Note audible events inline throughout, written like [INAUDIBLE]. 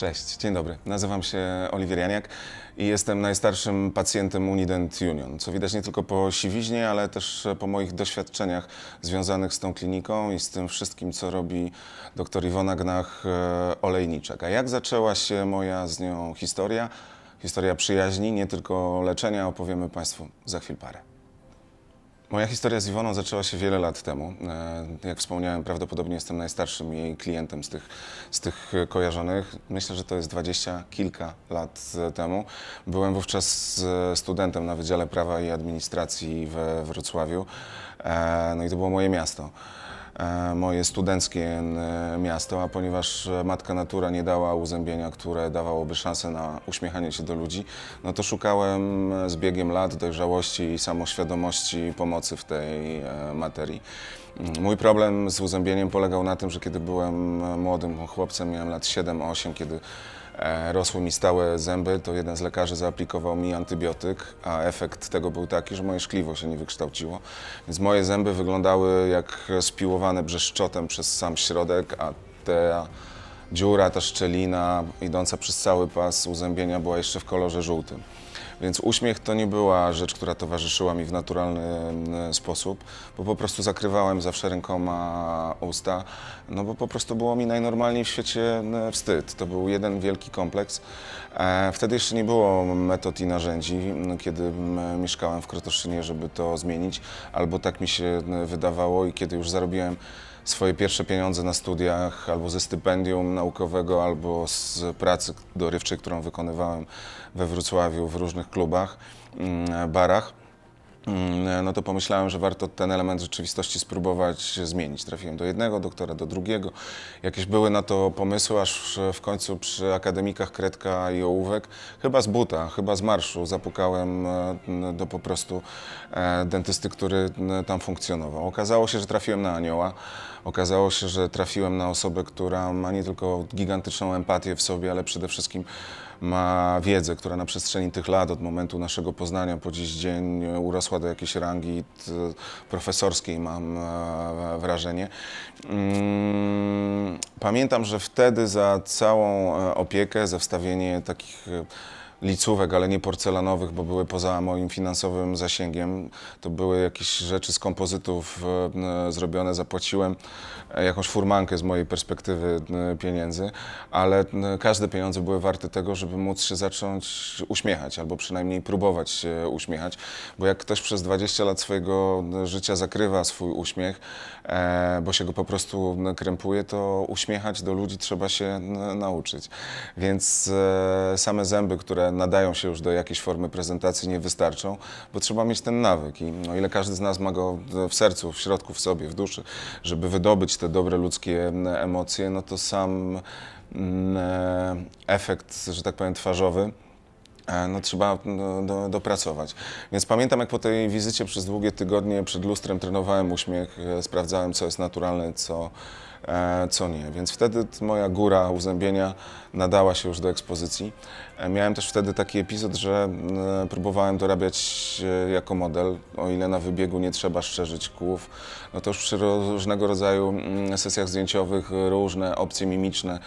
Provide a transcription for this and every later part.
Cześć, dzień dobry. Nazywam się Oliwier Janiak i jestem najstarszym pacjentem Unident Union, co widać nie tylko po siwiźnie, ale też po moich doświadczeniach związanych z tą kliniką i z tym wszystkim, co robi dr Iwona Gnach-Olejniczak. A jak zaczęła się moja z nią historia? Historia przyjaźni, nie tylko leczenia, opowiemy Państwu za chwil parę. Moja historia z Iwoną zaczęła się wiele lat temu. E, Jak wspomniałem, prawdopodobnie jestem najstarszym jej klientem z tych, z tych kojarzonych. Myślę, że to jest dwadzieścia kilka lat temu. Byłem wówczas studentem na Wydziale Prawa i Administracji we Wrocławiu. E, No i to było moje miasto. E, Moje studenckie e, miasto, a ponieważ e, matka natura nie dała uzębienia, które dawałoby szansę na uśmiechanie się do ludzi, no to szukałem z biegiem lat dojrzałości i samoświadomości pomocy w tej materii. Mm, Mój problem z uzębieniem polegał na tym, że kiedy byłem młodym chłopcem, miałem lat 7-8, kiedy rosły mi stałe zęby, to jeden z lekarzy zaaplikował mi antybiotyk, a efekt tego był taki, że moje szkliwo się nie wykształciło. Więc moje zęby wyglądały jak spiłowane brzeszczotem przez sam środek, a ta dziura, ta szczelina idąca przez cały pas uzębienia była jeszcze w kolorze żółtym. Więc uśmiech to nie była rzecz, która towarzyszyła mi w naturalny e, sposób, bo po prostu zakrywałem zawsze rękoma usta, no bo po prostu było mi najnormalniej w świecie e, wstyd. To był jeden wielki kompleks. E, Wtedy jeszcze nie było metod i narzędzi, kiedy mieszkałem w Krotoszynie, żeby to zmienić, albo tak mi się wydawało i kiedy już zarobiłem swoje pierwsze pieniądze na studiach, albo ze stypendium naukowego, albo z pracy dorywczej, którą wykonywałem we Wrocławiu w różnych klubach, mm, barach. Mm, No to pomyślałem, że warto ten element rzeczywistości spróbować zmienić. Trafiłem do jednego doktora, do drugiego. Jakieś były na to pomysły, aż w końcu przy akademikach Kredka i Ołówek, chyba z buta, chyba z marszu, zapukałem e, do po prostu e, dentysty, który e, tam funkcjonował. Okazało się, że trafiłem na anioła. Okazało się, że trafiłem na osobę, która ma nie tylko gigantyczną empatię w sobie, ale przede wszystkim ma wiedzę, która na przestrzeni tych lat, od momentu naszego poznania po dziś dzień e, urosła do jakiejś rangi t, profesorskiej, mam e, wrażenie. Mm, Pamiętam, że wtedy za całą e, opiekę, za wstawienie takich e, licówek, ale nie porcelanowych, bo były poza moim finansowym zasięgiem. To były jakieś rzeczy z kompozytów e, zrobione, zapłaciłem e, jakąś furmankę z mojej perspektywy e, pieniędzy, ale e, każde pieniądze były warte tego, żeby móc się zacząć uśmiechać, albo przynajmniej próbować się uśmiechać, bo jak ktoś przez 20 lat swojego e, życia zakrywa swój uśmiech, e, bo się go po prostu e, krępuje, to uśmiechać do ludzi trzeba się nauczyć. Więc e, same zęby, które nadają się już do jakiejś formy prezentacji, nie wystarczą, bo trzeba mieć ten nawyk. I o ile każdy z nas ma go w sercu, w środku, w sobie, w duszy, żeby wydobyć te dobre ludzkie emocje, no to sam e, efekt, że tak powiem, twarzowy, E, no, trzeba do, do, dopracować. Więc pamiętam, jak po tej wizycie przez długie tygodnie przed lustrem trenowałem uśmiech, e, sprawdzałem, co jest naturalne, co, co nie. Więc wtedy moja góra uzębienia nadała się już do ekspozycji. E, Miałem też wtedy taki epizod, że e, próbowałem dorabiać e, jako model. O ile na wybiegu nie trzeba szczerzyć kłów, no to już przy różnego rodzaju sesjach zdjęciowych różne opcje mimiczne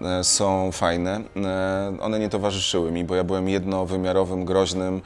e, są fajne. E, One nie towarzyszyły mi, bo ja byłem jednowymiarowym, groźnym e,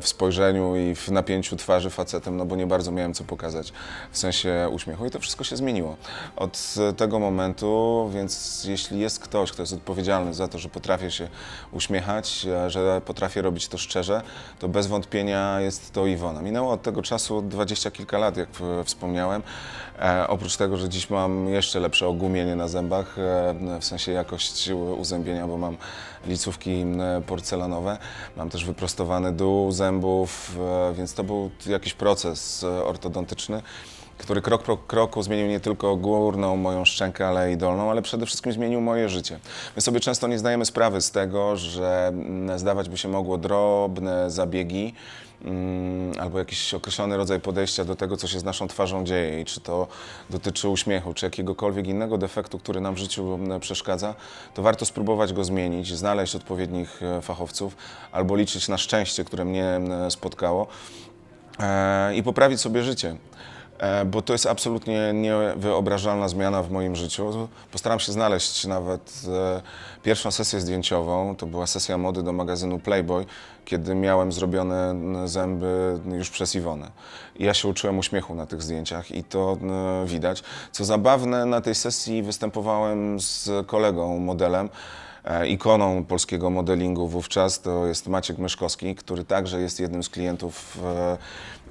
w spojrzeniu i w napięciu twarzy facetem, no bo nie bardzo miałem co pokazać w sensie uśmiechu i to wszystko się zmieniło od e, tego momentu, więc jeśli jest ktoś, kto jest odpowiedzialny za to, że potrafię się uśmiechać, e, że potrafię robić to szczerze, to bez wątpienia jest to Iwona. Minęło od tego czasu dwadzieścia kilka lat, jak e, wspomniałem. E, oprócz tego, że dziś mam jeszcze lepsze ogumienie na zębach, e, w sensie jakość uzębienia, bo mam licówki e, porcelanowe. Mam też wyprostowany dół zębów, e, więc to był jakiś proces e, ortodontyczny, który krok po kroku zmienił nie tylko górną moją szczękę, ale i dolną, ale przede wszystkim zmienił moje życie. My sobie często nie zdajemy sprawy z tego, że mm, zdawać by się mogło drobne zabiegi, mm, albo jakiś określony rodzaj podejścia do tego, co się z naszą twarzą dzieje i czy to dotyczy uśmiechu, czy jakiegokolwiek innego defektu, który nam w życiu m, przeszkadza, to warto spróbować go zmienić, znaleźć odpowiednich e, fachowców albo liczyć na szczęście, które mnie spotkało e, i poprawić sobie życie. E, bo to jest absolutnie niewyobrażalna zmiana w moim życiu. Postaram się znaleźć nawet e, pierwszą sesję zdjęciową. To była sesja mody do magazynu Playboy, kiedy miałem zrobione zęby już przez Iwonę. Ja się uczyłem uśmiechu na tych zdjęciach i to n, widać. Co zabawne, na tej sesji występowałem z kolegą, modelem, E, Ikoną polskiego modelingu wówczas to jest Maciek Myszkowski, który także jest jednym z klientów e,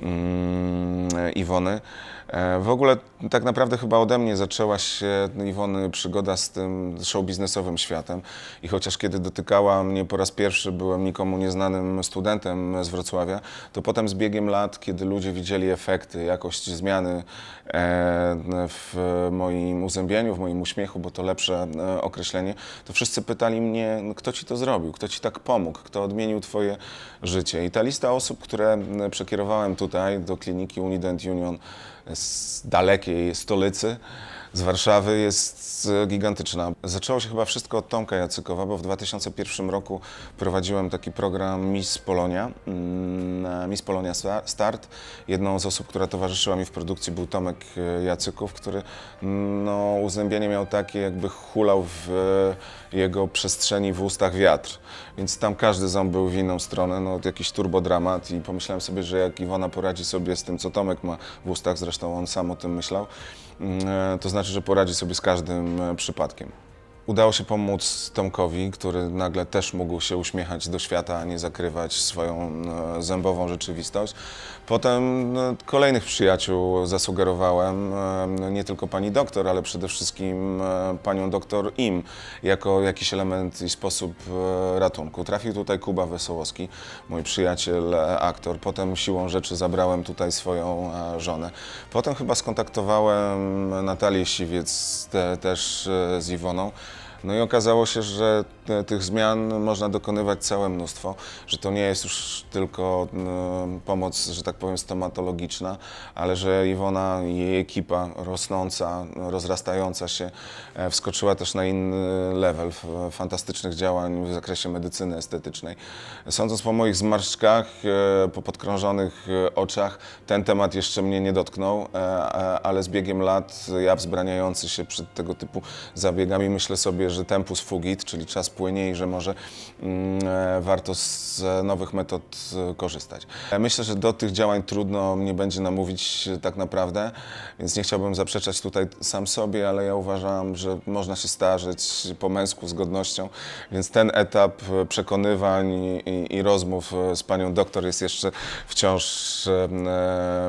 mm, Iwony. E, W ogóle tak naprawdę chyba ode mnie zaczęła się Iwony przygoda z tym show biznesowym światem i chociaż kiedy dotykała mnie po raz pierwszy, byłem nikomu nieznanym studentem z Wrocławia, to potem z biegiem lat, kiedy ludzie widzieli efekty, jakość zmiany e, w moim uzębieniu, w moim uśmiechu, bo to lepsze e, określenie, to wszyscy pytali mnie, no, kto ci to zrobił, kto ci tak pomógł, kto odmienił twoje życie. I ta lista osób, które przekierowałem tutaj do kliniki Unident Union z dalekiej stolicy, z Warszawy jest e, gigantyczna. Zaczęło się chyba wszystko od Tomka Jacykowa, bo w 2001 roku prowadziłem taki program Miss Polonia, mm, Miss Polonia Sta- Start. Jedną z osób, która towarzyszyła mi w produkcji był Tomek e, Jacyków, który mm, no, uzębienie miał takie, jakby hulał w e, jego przestrzeni w ustach wiatr. Więc tam każdy ząb był w inną stronę, no jakiś turbodramat i pomyślałem sobie, że jak Iwona poradzi sobie z tym, co Tomek ma w ustach, zresztą on sam o tym myślał, mm, e, to znaczy, że poradzi sobie z każdym e, przypadkiem. Udało się pomóc Tomkowi, który nagle też mógł się uśmiechać do świata, a nie zakrywać swoją e, zębową rzeczywistość. Potem no, kolejnych przyjaciół zasugerowałem, nie tylko pani doktor, ale przede wszystkim e, panią doktor Im, jako jakiś element i sposób e, ratunku. Trafił tutaj Kuba Wesołowski, mój przyjaciel, e, aktor. Potem siłą rzeczy zabrałem tutaj swoją żonę. Potem chyba skontaktowałem Natalię Siwiec te, też z Iwoną. No i okazało się, że tych zmian można dokonywać całe mnóstwo, że to nie jest już tylko mm, pomoc, że tak powiem, stomatologiczna, ale że Iwona i jej ekipa rosnąca, rozrastająca się e, wskoczyła też na inny level fantastycznych działań w zakresie medycyny estetycznej. Sądząc po moich zmarszczkach, e, po podkrążonych e, oczach, ten temat jeszcze mnie nie dotknął, ale z biegiem lat ja wzbraniający się przed tego typu zabiegami myślę sobie, że tempus fugit, czyli czas płynie i że może mm, e, warto z nowych metod e, korzystać. E, Myślę, że do tych działań trudno mnie będzie namówić tak naprawdę, więc nie chciałbym zaprzeczać tutaj sam sobie, ale ja uważam, że można się starzeć po męsku z godnością, więc ten etap przekonywań i, i, rozmów z panią doktor jest jeszcze wciąż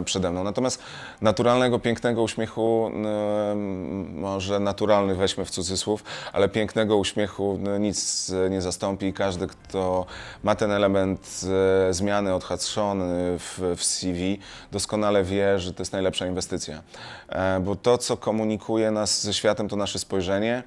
przede mną. Natomiast naturalnego, pięknego uśmiechu, może naturalny weźmy w cudzysłów, ale pięknego uśmiechu no, nic e, nie zastąpi. Każdy, kto ma ten element e, zmiany odhaczony w, w CV, doskonale wie, że to jest najlepsza inwestycja. E, Bo to, co komunikuje nas ze światem, to nasze spojrzenie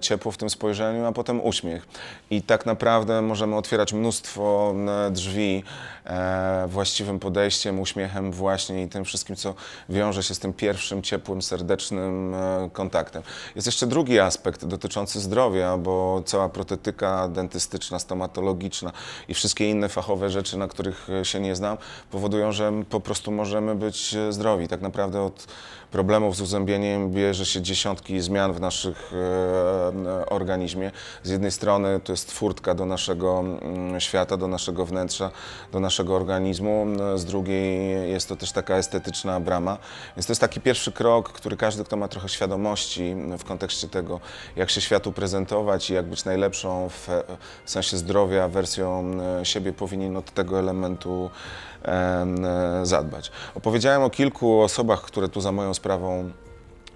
ciepło w tym spojrzeniu, a potem uśmiech. I tak naprawdę możemy otwierać mnóstwo e, drzwi e, właściwym podejściem, uśmiechem właśnie i tym wszystkim, co wiąże się z tym pierwszym, ciepłym, serdecznym e, kontaktem. Jest jeszcze drugi aspekt dotyczący zdrowia, bo cała protetyka dentystyczna, stomatologiczna i wszystkie inne fachowe rzeczy, na których e, się nie znam, powodują, że po prostu możemy być e, zdrowi. Tak naprawdę od problemów z uzębieniem bierze się dziesiątki zmian w naszych e, organizmie. Z jednej strony to jest furtka do naszego mm, świata, do naszego wnętrza, do naszego organizmu, z drugiej jest to też taka estetyczna brama. Więc to jest taki pierwszy krok, który każdy, kto ma trochę świadomości w kontekście tego, jak się światu prezentować i jak być najlepszą w, w sensie zdrowia wersją e, siebie, powinien od tego elementu em, e, zadbać. Opowiedziałem o kilku osobach, które tu za moją sprawą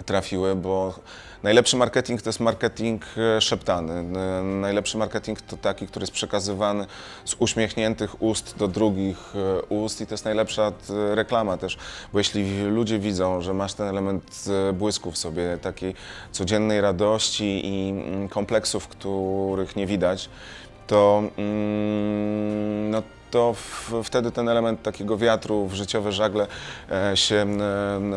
trafiły, bo najlepszy marketing to jest marketing e, szeptany. N- Najlepszy marketing to taki, który jest przekazywany z uśmiechniętych ust do drugich e, ust i to jest najlepsza reklama też, bo jeśli ludzie widzą, że masz ten element e, błysku w sobie, takiej codziennej radości i mm, kompleksów, których nie widać, to mm, no, to w, wtedy ten element takiego wiatru w życiowe żagle e, się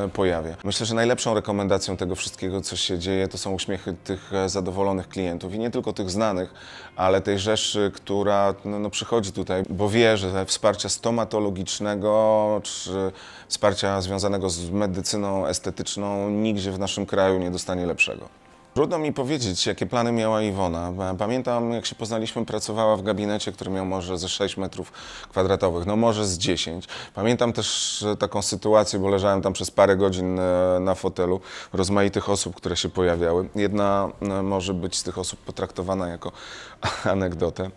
e, pojawia. Myślę, że najlepszą rekomendacją tego wszystkiego, co się dzieje, to są uśmiechy tych e, zadowolonych klientów i nie tylko tych znanych, ale tej rzeszy, która no, no, przychodzi tutaj, bo wie, że wsparcia stomatologicznego czy wsparcia związanego z medycyną estetyczną nigdzie w naszym kraju nie dostanie lepszego. Trudno mi powiedzieć, jakie plany miała Iwona. Pamiętam, jak się poznaliśmy, pracowała w gabinecie, który miał może ze 6 metrów kwadratowych, no może z 10. Pamiętam też e, taką sytuację, bo leżałem tam przez parę godzin e, na fotelu, rozmaitych osób, które się pojawiały. Jedna e, może być z tych osób potraktowana jako [LAUGHS] anegdotę,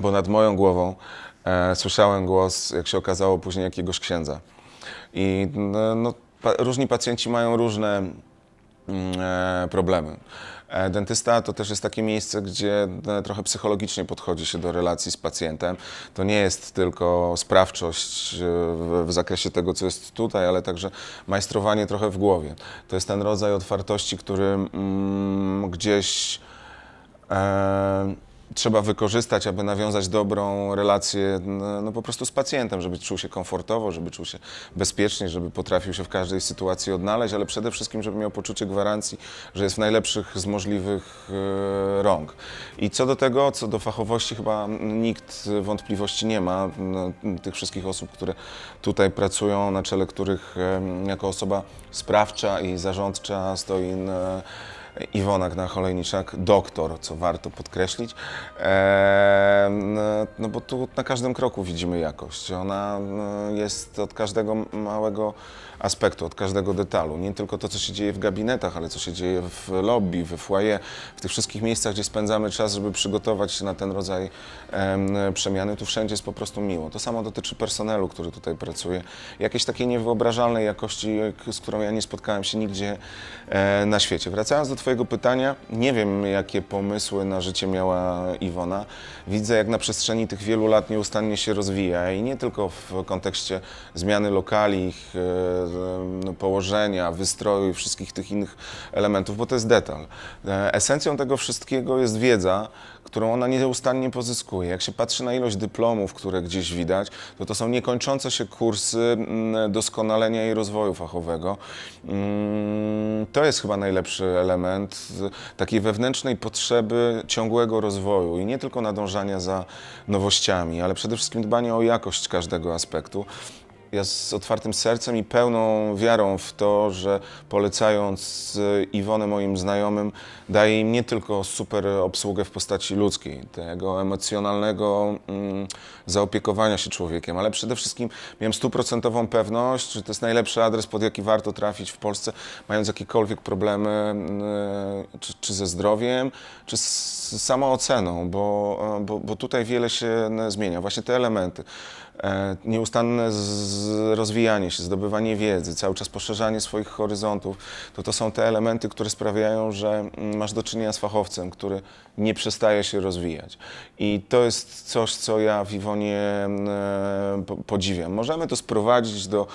bo nad moją głową e, słyszałem głos, jak się okazało, później jakiegoś księdza. I no, no, pa, różni pacjenci mają różne e, problemy. E, Dentysta to też jest takie miejsce, gdzie e, trochę psychologicznie podchodzi się do relacji z pacjentem. To nie jest tylko sprawczość e, w, w zakresie tego, co jest tutaj, ale także majstrowanie trochę w głowie. To jest ten rodzaj otwartości, który mm, gdzieś e, trzeba wykorzystać, aby nawiązać dobrą relację no, no po prostu z pacjentem, żeby czuł się komfortowo, żeby czuł się bezpiecznie, żeby potrafił się w każdej sytuacji odnaleźć, ale przede wszystkim, żeby miał poczucie gwarancji, że jest w najlepszych z możliwych e, rąk. I co do tego, co do fachowości, chyba nikt wątpliwości nie ma. No, tych wszystkich osób, które tutaj pracują, na czele których e, jako osoba sprawcza i zarządcza stoi e, Iwona Gnacholejniczak, doktor, co warto podkreślić, e, no bo tu na każdym kroku widzimy jakość. Ona no, jest od każdego małego aspektu, od każdego detalu. Nie tylko to, co się dzieje w gabinetach, ale co się dzieje w lobby, w foyer, w tych wszystkich miejscach, gdzie spędzamy czas, żeby przygotować się na ten rodzaj em, przemiany. Tu wszędzie jest po prostu miło. To samo dotyczy personelu, który tutaj pracuje. Jakiejś takiej niewyobrażalnej jakości, jak- z którą ja nie spotkałem się nigdzie e, na świecie. Wracając do Twojego pytania, nie wiem, jakie pomysły na życie miała Iwona. Widzę, jak na przestrzeni tych wielu lat nieustannie się rozwija i nie tylko w kontekście zmiany lokali, ich e, no, położenia, wystroju i wszystkich tych innych elementów, bo to jest detal. E, Esencją tego wszystkiego jest wiedza, którą ona nieustannie pozyskuje. Jak się patrzy na ilość dyplomów, które gdzieś widać, to to są niekończące się kursy mm, doskonalenia i rozwoju fachowego. Mm, To jest chyba najlepszy element y, takiej wewnętrznej potrzeby ciągłego rozwoju i nie tylko nadążania za nowościami, ale przede wszystkim dbania o jakość każdego aspektu. Ja z otwartym sercem i pełną wiarą w to, że polecając Iwonę moim znajomym, daje im nie tylko super obsługę w postaci ludzkiej, tego emocjonalnego mm, zaopiekowania się człowiekiem, ale przede wszystkim miałem stuprocentową pewność, że to jest najlepszy adres, pod jaki warto trafić w Polsce, mając jakiekolwiek problemy y, czy, czy ze zdrowiem, czy z samooceną, bo, bo, bo tutaj wiele się zmienia. Właśnie te elementy. E, Nieustanne rozwijanie się, zdobywanie wiedzy, cały czas poszerzanie swoich horyzontów, to to są te elementy, które sprawiają, że mm, masz do czynienia z fachowcem, który nie przestaje się rozwijać. I to jest coś, co ja w Iwonie e, po- podziwiam. Możemy to sprowadzić do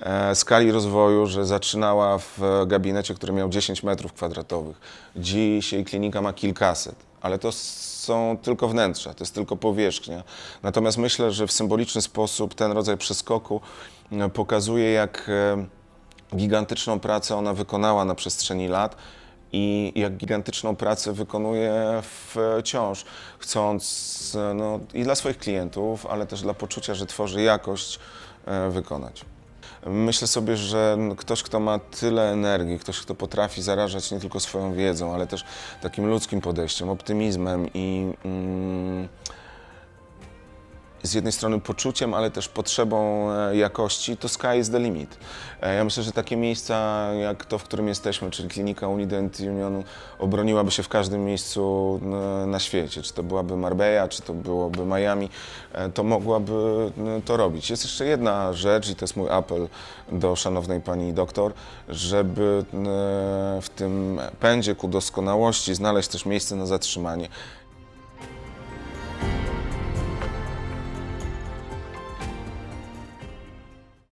e, skali rozwoju, że zaczynała w gabinecie, który miał 10 metrów kwadratowych. Dzisiaj klinika ma kilkaset, ale to są tylko wnętrza, to jest tylko powierzchnia. Natomiast myślę, że w symboliczny sposób ten rodzaj przeskoku e, pokazuje, jak e, gigantyczną pracę ona wykonała na przestrzeni lat i jak gigantyczną pracę wykonuje wciąż, chcąc e, no, i dla swoich klientów, ale też dla poczucia, że tworzy jakość, e, wykonać. Myślę sobie, że ktoś, kto ma tyle energii, ktoś, kto potrafi zarażać nie tylko swoją wiedzą, ale też takim ludzkim podejściem, optymizmem i mm, z jednej strony poczuciem, ale też potrzebą e, jakości, to sky is the limit. E, Ja myślę, że takie miejsca jak to, w którym jesteśmy, czyli klinika Unident Union, obroniłaby się w każdym miejscu n- na świecie. Czy to byłaby Marbella, czy to byłoby Miami, e, to mogłaby to robić. Jest jeszcze jedna rzecz i to jest mój apel do szanownej pani doktor, żeby w tym pędzie ku doskonałości znaleźć też miejsce na zatrzymanie